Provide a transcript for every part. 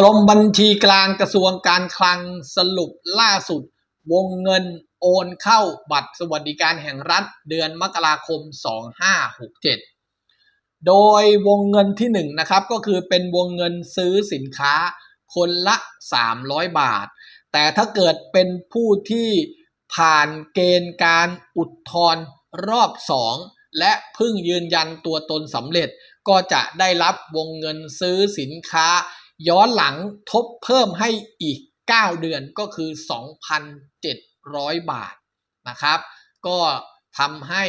กรมบัญชีกลางกระทรวงการคลังสรุปล่าสุด วงเงินโอนเข้าบัตรสวัสดิการแห่งรัฐเดือนมกราคม 2567 โดยวงเงินที่1นงนะครับก็คือเป็นวงเงินซื้อสินค้าคนละ 300 บาท แต่ถ้าเกิดเป็นผู้ที่ผ่านเกณฑ์การอุทธรณ์รอบ 2 และพิ่งยืนยันตัวตนสำเร็จก็จะได้รับวงเงินซื้อสินค้า ย้อนหลังทบเพิ่มให้อีก 9 เดือนก็คือ 2,700 บาทนะครับ ก็ทำให้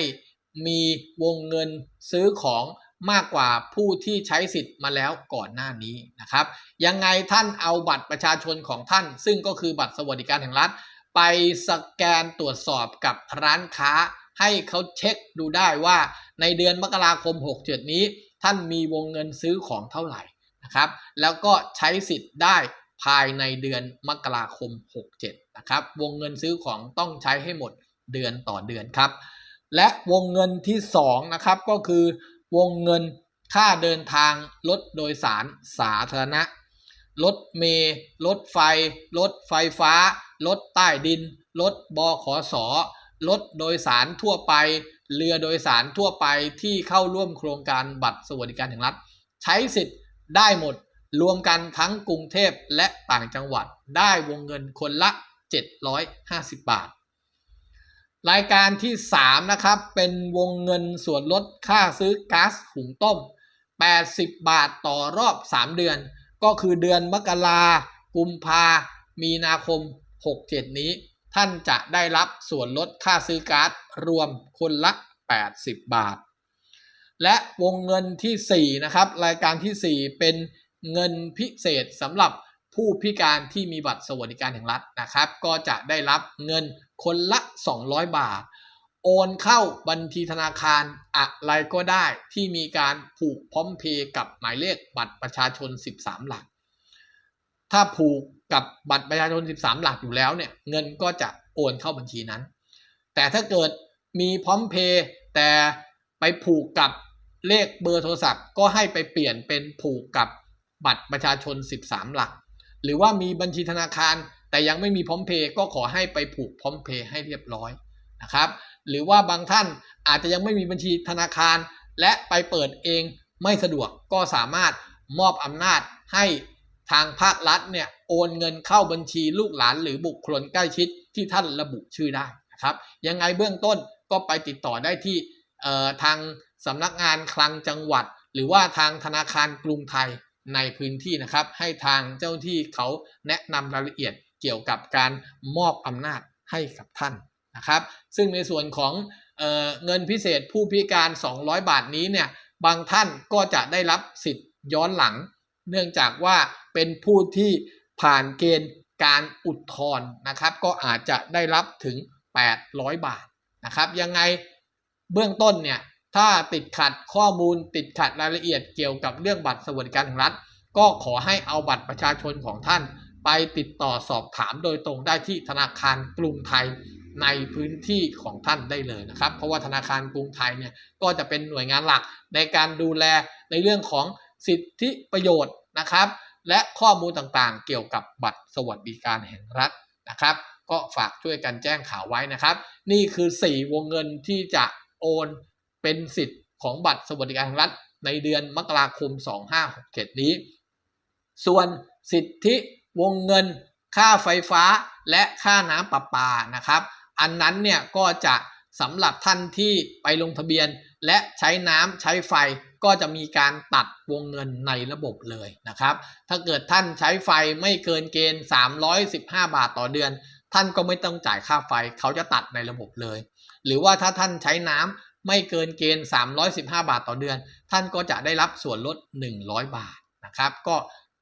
มีวงเงินซื้อของมากกว่าผู้ที่ใช้สิทธิ์มาแล้วก่อนหน้านี้นะครับ ยังไงท่านเอาบัตรประชาชนของท่าน ซึ่งก็คือบัตรสวัสดิการแห่งรัฐ ไปสแกนตรวจสอบกับร้านค้า ให้เขาเช็คดูได้ว่าในเดือนมกราคม 67 นี้ ท่านมีวงเงินซื้อของเท่าไหร่ นะครับ แล้วก็ใช้สิทธิ์ได้ภายในเดือนมกราคม 67 นะครับ วงเงินซื้อของต้องใช้ให้หมดเดือนต่อเดือนครับ และวงเงินที่ 2 นะครับ ก็คือวงเงินค่าเดินทางรถโดยสารสาธารณะ รถเมล์รถไฟ รถไฟฟ้า รถใต้ดิน รถบขสรถโดยสารทั่วไป เรือโดยสารทั่วไปที่เข้าร่วมโครงการบัตรสวัสดิการแห่งรัฐ ใช้สิทธิ์ ได้หมดรวมกันทั้งกรุงเทพและต่างจังหวัดได้วงเงินคนละ 750 บาท รายการที่ 3 นะครับ เป็นวงเงินส่วนลดค่าซื้อก๊าซหุงต้ม 80 บาทต่อรอบ 3 เดือน ก็คือเดือนมกรากุมภามีนาคม 67 นี้ ท่านจะได้รับส่วนลดค่าซื้อก๊าซรวมคนละ 80 บาท และวงเงินที่ 4 นะครับ รายการที่ 4 เป็นเงินพิเศษสำหรับผู้พิการที่มีบัตรสวัสดิการแห่งรัฐนะครับ ก็จะได้รับเงินคนละ 200 บาท โอนเข้าบัญชีธนาคารอะไรก็ได้ที่มีการผูกพร้อมเพย์กับหมายเลขบัตรประชาชน 13 หลัก ถ้าผูกกับบัตรประชาชน 13 หลักอยู่แล้วเนี่ยเงินก็จะโอนเข้าบัญชีนั้น แต่ถ้าเกิดมีพร้อมเพย์แต่ไปผูกกับ เลขเบอร์โทรศัพท์ก็ให้ไปเปลี่ยนเป็นผูกกับบัตรประชาชน 13 หลัก หรือว่ามีบัญชีธนาคาร แต่ยังไม่มีพร้อมเพย์ก็ขอให้ไปผูกพร้อมเพย์ให้เรียบร้อยนะครับหรือว่าบางท่านอาจจะยังไม่มีบัญชีธนาคาร และไปเปิดเองไม่สะดวกก็สามารถมอบอำนาจให้ทางภาครัฐเนี่ยโอนเงินเข้าบัญชีลูกหลานหรือบุคคลใกล้ชิดที่ท่านระบุชื่อได้นะครับยังไงเบื้องต้นก็ไปติดต่อได้ที่ ทางสำนักงานคลังจังหวัด หรือว่าทางธนาคารกรุงไทยในพื้นที่นะครับ ให้ทางเจ้าหน้าที่เขาแนะนำรายละเอียดเกี่ยวกับการมอบอำนาจให้กับท่านนะครับ ซึ่งในส่วนของเออเงินพิเศษผู้พิการ 200 บาทนี้เนี่ยบางท่านก็จะได้รับสิทธิ์ย้อนหลัง เนื่องจากว่าเป็นผู้ที่ผ่านเกณฑ์การอุดทธรนะครับ ก็อาจจะได้รับถึง 800 บาทนะครับ ยังไง เบื้องต้นเนี่ยถ้าติดขัดข้อมูลติดขัดรายละเอียดเกี่ยวกับเรื่องบัตรสวัสดิการแห่งรัฐ ก็ขอให้เอาบัตรประชาชนของท่าน ไปติดต่อสอบถามโดยตรงได้ที่ธนาคารกรุงไทยในพื้นที่ของท่านได้เลยนะครับ เพราะว่าธนาคารกรุงไทยเนี่ยก็จะเป็นหน่วยงานหลักในการดูแลในเรื่องของสิทธิประโยชน์นะครับ และข้อมูลต่างๆ เกี่ยวกับบัตรสวัสดิการแห่งรัฐนะครับ ก็ฝากช่วยกันแจ้งข่าวไว้นะครับ นี่คือ 4 วงเงินที่จะ โอนเป็นสิทธิ์ของบัตรสวัสดิการแห่งรัฐในเดือนมกราคม 2567 นี้ ส่วนสิทธิวงเงินค่าไฟฟ้าและค่าน้ำประปานะครับ อันนั้นเนี่ยก็จะสำหรับท่านที่ไปลงทะเบียน และใช้น้ำใช้ไฟก็จะมีการตัดวงเงินในระบบเลยนะครับ ถ้าเกิดท่านใช้ไฟไม่เกินเกณฑ์ 315 บาทต่อเดือน ท่านก็ไม่ต้องจ่ายค่าไฟเขาจะตัดในระบบเลย หรือว่าถ้าท่านใช้น้ำไม่เกินเกณฑ์ 315 บาทต่อเดือน ท่านก็จะได้รับส่วนลด 100 บาทนะครับ ก็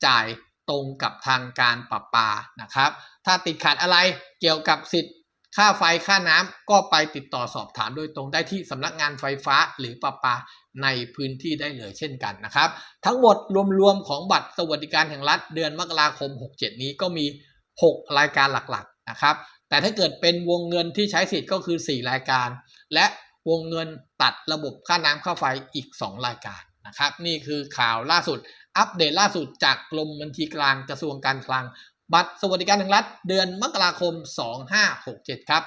จ่ายตรงกับทางการปรับปานะครับ ถ้าติดขัดอะไรเกี่ยวกับสิทธิ์ค่าไฟค่าน้ำก็ไปติดต่อสอบถามโดยตรงได้ที่สำนักงานไฟฟ้าหรือปรับปาในพื้นที่ได้เลยเช่นกันนะครับ ทั้งหมดรวมๆของบัตรสวัสดิการแห่งรัฐเดือนมกราคม 67 นี้ก็มี 6 รายการหลัก นะครับ แต่ถ้าเกิดเป็นวงเงินที่ใช้สิทธิ์ก็คือ 4 รายการ และวงเงินตัดระบบค่าน้ำค่าไฟอีก 2 รายการนะครับ นี่คือข่าวล่าสุด อัปเดตล่าสุดจากกรมบัญชีกลางกระทรวงการคลัง บัตรสวัสดิการแห่งรัฐเดือนมกราคม 2567 ครับ